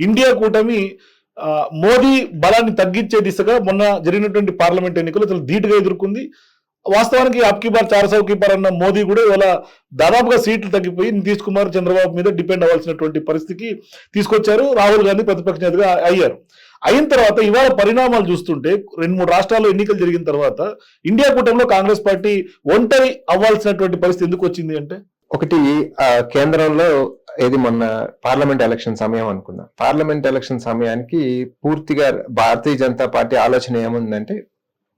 India కూటమి మోదీ బలాన్ని తగ్గించే దిశగా మొన్న జరిగినటువంటి పార్లమెంట్ ఎన్నికలు అసలు ధీటుగా ఎదుర్కొంది. వాస్తవానికి అప్కి బార్ చారసౌ కి బార్ అన్న మోదీ కూడా ఇవాళ దాదాపుగా సీట్లు తగ్గిపోయి నితీష్ కుమార్ చంద్రబాబు మీద డిపెండ్ అవ్వాల్సినటువంటి పరిస్థితికి తీసుకొచ్చారు. రాహుల్ గాంధీ ప్రతిపక్ష నేతగా అయ్యారు. అయిన తర్వాత ఇవాళ పరిణామాలు చూస్తుంటే రెండు మూడు రాష్ట్రాల్లో ఎన్నికలు జరిగిన తర్వాత ఇండియా కూటమిలో కాంగ్రెస్ పార్టీ ఒంటరి అవ్వాల్సినటువంటి పరిస్థితి ఎందుకు వచ్చింది అంటే? ఒకటి కేంద్రంలో ఏది మొన్న పార్లమెంట్ ఎలక్షన్ సమయం అనుకుందాం. పార్లమెంట్ ఎలక్షన్ సమయానికి పూర్తిగా భారతీయ జనతా పార్టీ ఆలోచన ఏముందంటే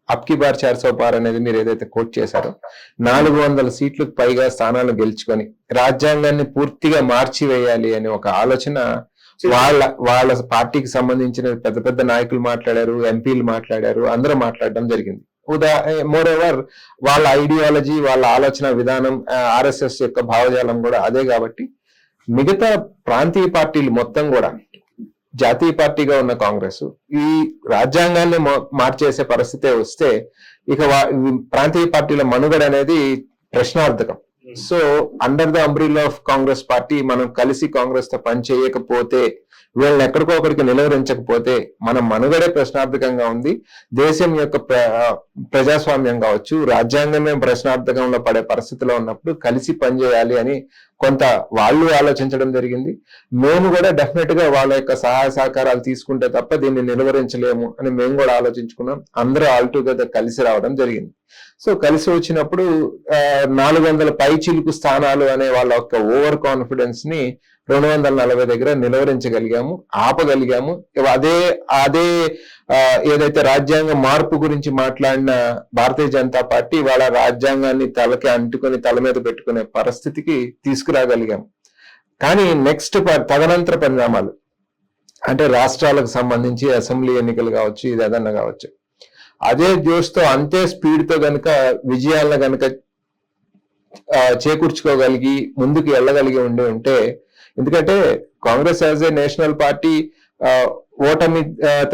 అప్కి బార్ చార్ సో బార్ అనేది మీరు ఏదైతే కోట్ చేశారో నాలుగు వందల సీట్లకు పైగా స్థానాలు గెలుచుకొని రాజ్యాంగాన్ని పూర్తిగా మార్చివేయాలి అనే ఒక ఆలోచన వాళ్ళ వాళ్ళ పార్టీకి సంబంధించిన పెద్ద పెద్ద నాయకులు మాట్లాడారు ఎంపీలు మాట్లాడారు అందరూ మాట్లాడడం జరిగింది. ఉదా మోర్ ఓవర్ వాళ్ళ ఐడియాలజీ వాళ్ళ ఆలోచన విధానం ఆర్ఎస్ఎస్ యొక్క భావజాలం కూడా అదే కాబట్టి మిగతా ప్రాంతీయ పార్టీలు మొత్తం కూడా జాతీయ పార్టీగా ఉన్న కాంగ్రెస్ ఈ రాజ్యాంగాన్ని మార్చేసే పరిస్థితే వస్తే ఇక ప్రాంతీయ పార్టీల మనుగడ అనేది ప్రశ్నార్థకం. So under the umbrella of Congress party మనం కలిసి కాంగ్రెస్తో పని చేయకపోతే వీళ్ళని ఎక్కడికో ఒకరికి నిలవరించకపోతే మన మనుగడే ప్రశ్నార్థకంగా ఉంది. దేశం యొక్క ప్ర- ప్రజాస్వామ్యం కావచ్చు రాజ్యాంగమే ప్రశ్నార్థకంలో పడే పరిస్థితిలో ఉన్నప్పుడు కలిసి పనిచేయాలి అని కొంత వాళ్ళు ఆలోచించడం జరిగింది. మేము కూడా డెఫినెట్గా వాళ్ళ యొక్క సహాయ సహకారాలు తీసుకుంటే తప్ప దీన్ని నిలువరించలేము అని మేము కూడా ఆలోచించుకున్నాం. అందరూ ఆల్ టుగెదర్ కలిసి రావడం జరిగింది. సో కలిసి వచ్చినప్పుడు నాలుగు వందల పై చిలుకు స్థానాలు అనే వాళ్ళ యొక్క ఓవర్ కాన్ఫిడెన్స్ని రెండు వందల నలభై దగ్గర నిలవరించగలిగాము ఆపగలిగాము. అదే అదే ఏదైతే రాజ్యాంగ మార్పు గురించి మాట్లాడిన భారతీయ జనతా పార్టీ వాళ్ళ రాజ్యాంగాన్ని తలకి అంటుకొని తల మీద పెట్టుకునే పరిస్థితికి తీసుకురాగలిగాము కానీ నెక్స్ట్ తదనంతర పరిణామాలు. అంటే రాష్ట్రాలకు సంబంధించి అసెంబ్లీ ఎన్నికలు కావచ్చు ఇది ఏదన్నా కావచ్చు. అదే జ్యూస్తో అంతే స్పీడ్తో గనక గనుక విజయాలను గనక చేకూర్చుకోగలిగి ముందుకు వెళ్ళగలిగి ఉండి ఉంటే ఎందుకంటే Congress as a national party ఓటమి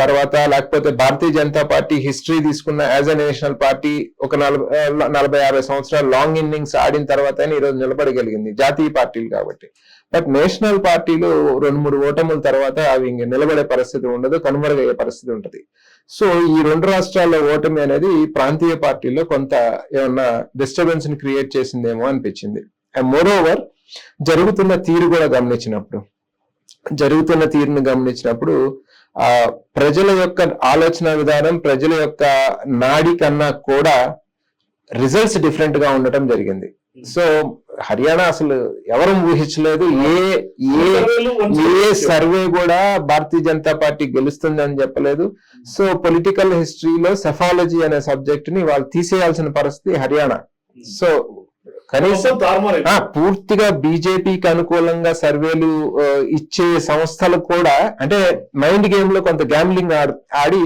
తర్వాత లేకపోతే భారతీయ జనతా పార్టీ హిస్టరీ తీసుకున్న యాజ్ ఎ నేషనల్ పార్టీ ఒక నలభై నలభై యాభై సంవత్సరాలు లాంగ్ ఇన్నింగ్స్ ఆడిన తర్వాత ఈరోజు నిలబడగలిగింది జాతీయ పార్టీలు కాబట్టి. బట్ నేషనల్ పార్టీలు రెండు మూడు ఓటముల తర్వాత అవి ఇంక నిలబడే పరిస్థితి ఉండదు కనుమరుగయ్యే పరిస్థితి ఉంటది. సో ఈ రెండు రాష్ట్రాల్లో ఓటమి అనేది ప్రాంతీయ పార్టీలో కొంత ఏమన్నా డిస్టర్బెన్స్ని క్రియేట్ చేసిందేమో అనిపించింది. అండ్ మోర్ ఓవర్ జరుగుతున్న తీరు కూడా గమనించినప్పుడు జరుగుతున్న తీరును గమనించినప్పుడు ఆ ప్రజల యొక్క ఆలోచన విధానం ప్రజల యొక్క నాడి కన్నా కూడా రిజల్ట్స్ డిఫరెంట్గా ఉండటం జరిగింది. సో హర్యానా అసలు ఎవరు ఊహించలేదు ఏ ఏ ఏ సర్వే కూడా భారతీయ జనతా పార్టీ గెలుస్తుంది అని చెప్పలేదు. సో పొలిటికల్ హిస్టరీలో సెఫాలజీ అనే సబ్జెక్ట్ని వాళ్ళు తీసేయాల్సిన పరిస్థితి హర్యానా. సో కనీసం పూర్తిగా బీజేపీకి అనుకూలంగా సర్వేలు ఇచ్చే సంస్థలు కూడా అంటే మైండ్ గేమ్లో కొంత గ్యాంబ్లింగ్ ఆడి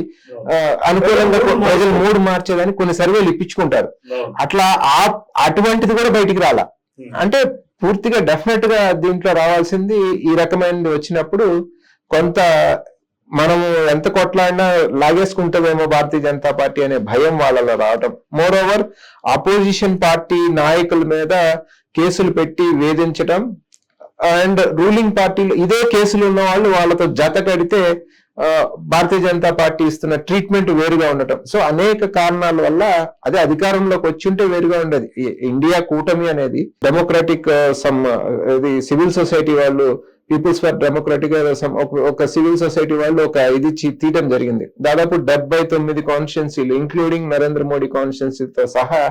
అనుకూలంగా ప్రజలు మూడు మార్చేదని కొన్ని సర్వేలు ఇప్పించుకుంటారు. అట్లా ఆ అటువంటిది కూడా బయటికి రాలా. అంటే పూర్తిగా డెఫినెట్గా దీంట్లో రావాల్సింది ఈ రకమైనది వచ్చినప్పుడు కొంత మనము ఎంత కొట్లాడినా లాగేసుకుంటామేమో భారతీయ జనతా పార్టీ అనే భయం వాళ్ళలో రావటం. మోర్ ఓవర్ అపోజిషన్ పార్టీ నాయకుల మీద కేసులు పెట్టి వేధించటం. అండ్ రూలింగ్ పార్టీలు ఇదే కేసులు ఉన్న వాళ్ళు వాళ్ళతో జత కడితే భారతీయ జనతా పార్టీ ఇస్తున్న ట్రీట్మెంట్ వేరుగా ఉండటం. సో అనేక కారణాల వల్ల అదే అధికారంలోకి వచ్చి ఉంటే వేరుగా ఉండేది. ఇండియా కూటమి అనేది డెమోక్రటిక్ సమ్ ఇది సివిల్ సొసైటీ వాళ్ళు పీపుల్స్ ఫర్ డెమోక్రటిక్ ఒక సివిల్ సొసైటీ వాళ్ళు ఒక ఇది చి- తీయటం జరిగింది. దాదాపు డెబ్బై తొమ్మిది కాన్స్టిట్యున్సీలు ఇంక్లూడింగ్ నరేంద్ర మోడీ కాన్స్టిట్యున్సీతో సహా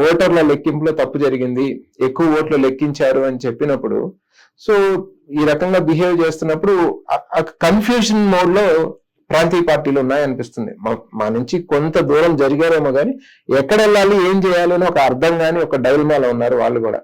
ఓటర్ల లెక్కింపులో తప్పు జరిగింది. ఎక్కువ ఓట్లు లెక్కించారు అని చెప్పినప్పుడు. సో ఈ రకంగా బిహేవ్ చేస్తున్నప్పుడు కన్ఫ్యూషన్ మోడ్లో ప్రాంతీయ పార్టీలు ఉన్నాయనిపిస్తుంది. మా- మా నుంచి కొంత దూరం జరిగారేమో కానీ ఎక్కడ వెళ్ళాలి ఏం చేయాలి అని ఒక అర్థం కానీ ఒక డైల్మాలో ఉన్నారు వాళ్ళు కూడా.